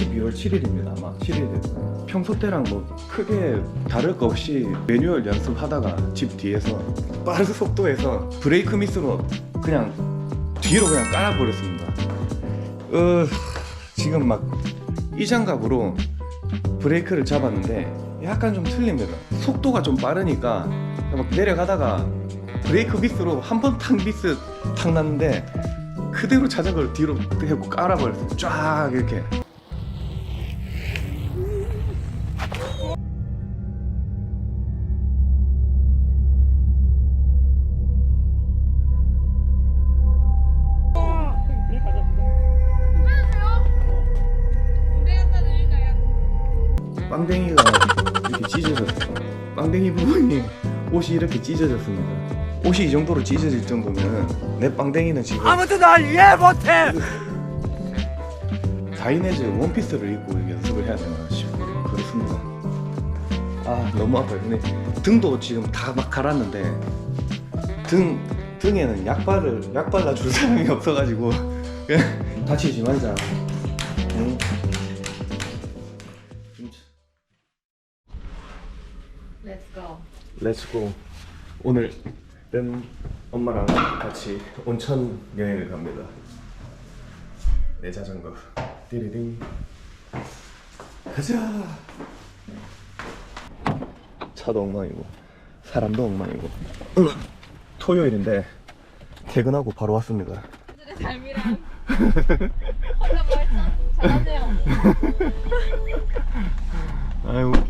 12월 7일입니다 아마. 7일. 평소 때랑 뭐 크게 다를 거 없이 매뉴얼 연습하다가 집 뒤에서 빠른 속도에서 브레이크 미스로 그냥 뒤로 그냥 깔아버렸습니다. 어, 지금 막 이 장갑으로 브레이크를 잡았는데 약간 좀 틀립니다. 속도가 좀 빠르니까 막 내려가다가 브레이크 미스로 한 번 탕 미스 탁 났는데 그대로 자전거를 뒤로 해고 깔아버렸어요. 쫙 이렇게 빵댕이가 이렇게 찢어졌어 빵댕이 부분이 옷이 이렇게 찢어졌습니다. 옷이 이 정도로 찢어질 정도면 내 빵댕이는 지금 아무도 날 이해 못해. 4인에즈 원피스를 입고 연습을 해야 되나 싶고 그렇습니다. 아 너무 아파요. 근데 등도 지금 다 막 갈았는데 등 등에는 약발을 약 발라줄 사람이 없어가지고 다치지 말자. 응? 렛츠고 오늘은 엄마랑 같이 온천 여행을 갑니다. 내 자전거. 띠리링. 가자! 차도 엉망이고 사람도 엉망이고. 토요일인데 퇴근하고 바로 왔습니다. 삶이랑 혼자 말짱 잘하네요. 아유 웃기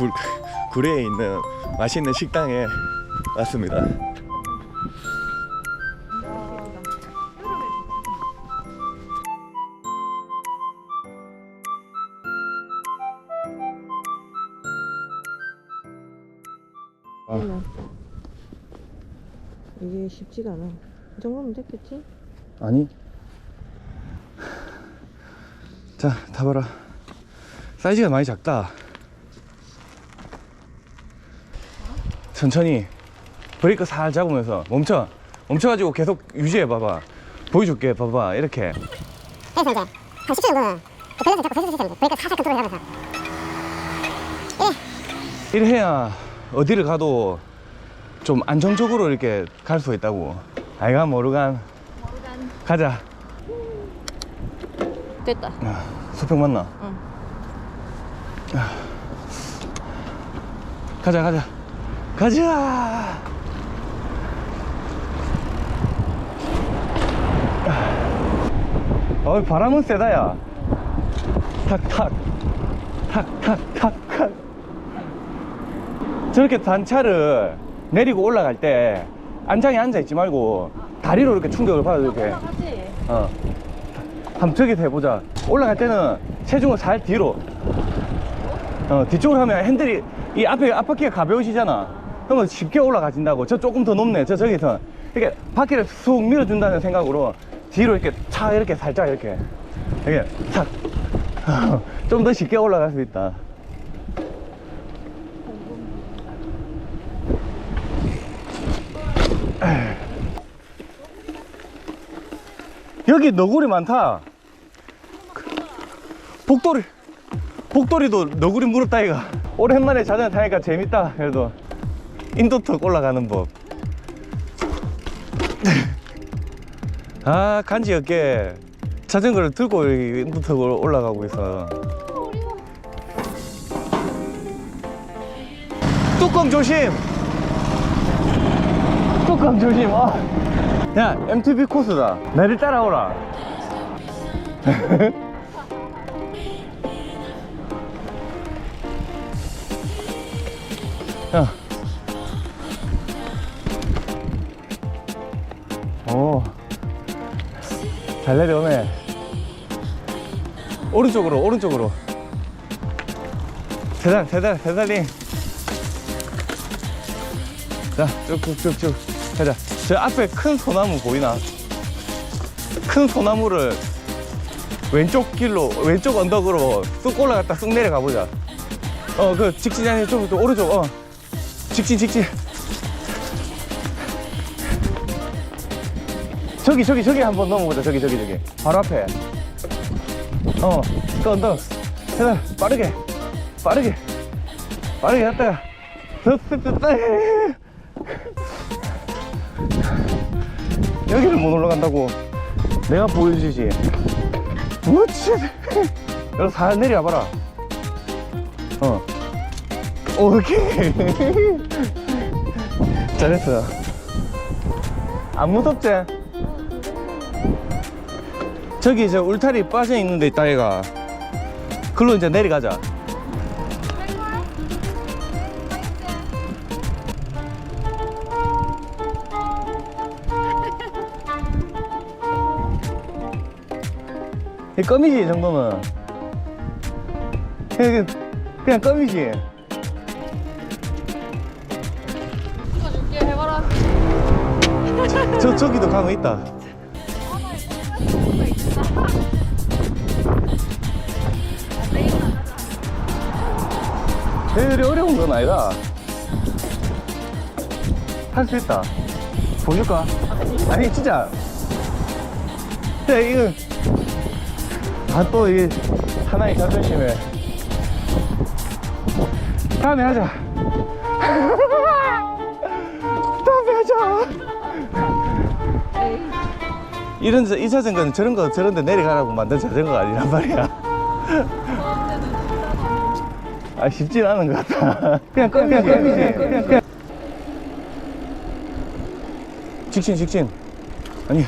굴, 구례에 있는 맛있는 식당에 왔습니다. 아, 이게 쉽지가 않아. 이 정도면 됐겠지? 아니. 자, 타봐라. 사이즈가 많이 작다. 천천히 브레이크 살 잡으면서 멈춰. 멈춰가지고 계속 유지해 봐봐. 보여줄게. 봐봐. 이렇게. 그래서 이제 한 10초 정도는 그 밸런스 잡고 서서 쓰는 브레이크 살살 컨트롤 하면서 이래 해야 어디를 가도 좀 안정적으로 이렇게 갈 수 있다고. 아이가 모르간. 가자. 됐다. 아, 수평 맞나? 응. 아. 가자 가자 가자. 어 바람은 세다 야. 탁탁. 탁탁탁탁. 저렇게 단차를 내리고 올라갈 때 안장에 앉아 있지 말고 다리로 이렇게 충격을 받아 이렇게. 어. 한번 저기서 해보자. 올라갈 때는 체중을 살 뒤로. 어 뒤쪽으로 하면 핸들이 이 앞에 앞바퀴가 가벼우시잖아 그러면 쉽게 올라가진다고. 저 조금 더 높네. 저 저기서. 이렇게 바퀴를 쑥 밀어준다는 생각으로 뒤로 이렇게 차 이렇게 살짝 이렇게. 이렇게 탁좀 더 쉽게 올라갈 수 있다. 여기 너구리 많다. 복돌이, 복돌이도 너구리 물었다 이가. 오랜만에 자전거 타니까 재밌다. 그래도 인도턱 올라가는 법. 아 간지 없게 자전거를 들고 이 인도턱을 올라가고 있어. 뚜껑 조심. 뚜껑 조심. 아. 야 MTB 코스다. 나를 따라오라. 잘 내려오네. 오른쪽으로, 오른쪽으로. 대단, 대단, 대단히. 자, 쭉쭉쭉쭉. 가자. 저 앞에 큰 소나무 보이나? 큰 소나무를 왼쪽 길로, 왼쪽 언덕으로 쑥 올라갔다 쑥 내려가 보자. 어, 그 직진이 아니라 좀, 좀 오른쪽, 어. 직진, 직진. 저기, 저기, 저기 한번 넘어보자. 저기, 저기, 저기. 바로 앞에. 어, 그 언덕. 해서 빠르게, 빠르게, 빠르게 갔다가. 더. 여기를 못 올라간다고. 내가 보여주지. 우치. 여기 살 내려와 봐라. 어. 오케이. 잘했어. 안 무섭지? 저기 저 울타리 빠져 있는 데 있다 얘가. 글로 이제 내려가자. 이 껌이지 이 정도면. 그냥, 그냥 껌이지. 찍어줄게. 해봐라. 저 저기도 가고 있다. 되게 어려운 건 아니다. 할 수 있다. 보여줄까? 아니 진짜. 야 이거 아 또 이 하나의 자존심에 다음에 하자. 이런 자- 이 자전거는 저런 거 저런 데 내려가라고 만든 자전거가 아니란 말이야. 아 쉽진 않은 것 같다. 그냥 껌이지. 그냥 껌이지. 그냥, 그냥. 직진 직진. 아니.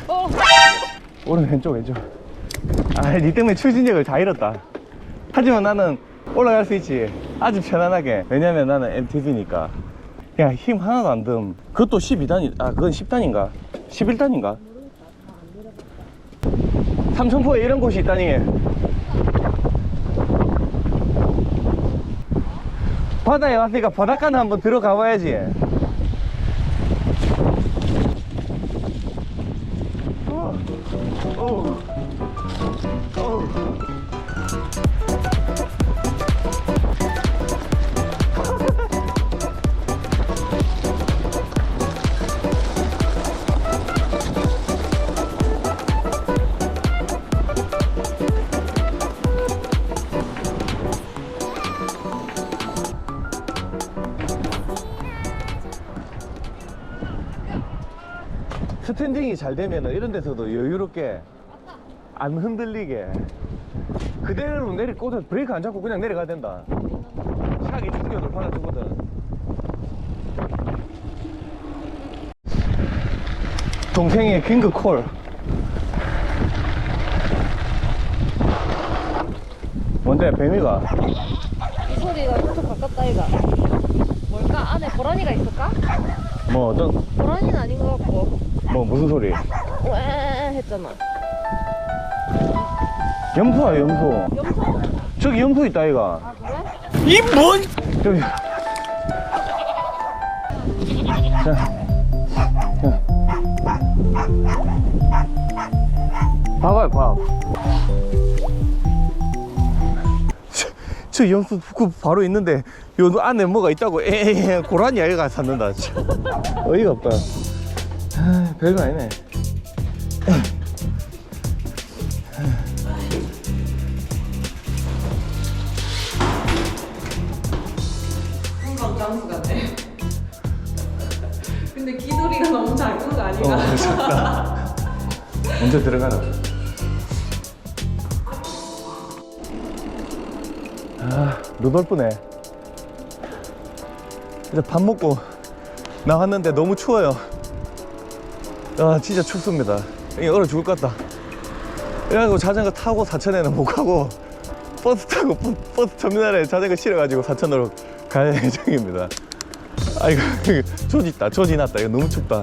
오른 왼쪽 왼쪽. 아니 때문에 추진력을 다 잃었다. 하지만 나는 올라갈 수 있지. 아주 편안하게. 왜냐면 나는 MTB니까. 그냥 힘 하나도 안 듦. 그것도 12단이, 아, 그건 10단인가? 11단인가? 삼천포에 이런 곳이 있다니. 바다에 왔으니까 바닷가는 한번 들어가 봐야지. 스탠딩이 잘 되면 이런 데서도 여유롭게 안 흔들리게 그대로 내리 꽂아 브레이크 안 잡고 그냥 내려가야 된다. 차기 충격을 받아주거든. 동생의 긴급 콜. 뭔데 뱀이가? 이 소리가 좀 가깝다 이가 뭘까? 안에 고라니가 있을까? 뭐 어떤 고라니는 아닌 것 같고. 뭐 무슨 소리? 왜 했잖아. 염소야 염소? 염소? 저기 염소 있다 이가. 아 그래? 이뭔 저기. 자, 자. 봐봐요 봐 저, 저 염소 그 바로 있는데 요 안에 뭐가 있다고 에에 고라니 아이가 진짜. 어이가 없다 아, 별거 아니네 금방 장수 같네. 근데 기돌이가 너무 작은 거어 아닌가? 좋다 먼저 들어가라 아 루돌프네 이제 밥 먹고 나왔는데 너무 추워요. 아 진짜 춥습니다. 이게 얼어 죽을 것 같다. 그래가지고 자전거 타고 사천에는 못 가고 버스 타고 버- 버스 터미널에 자전거 실어가지고 사천으로 갈 예정입니다. 아이고 조지 있다. 조지 났다. 이거 너무 춥다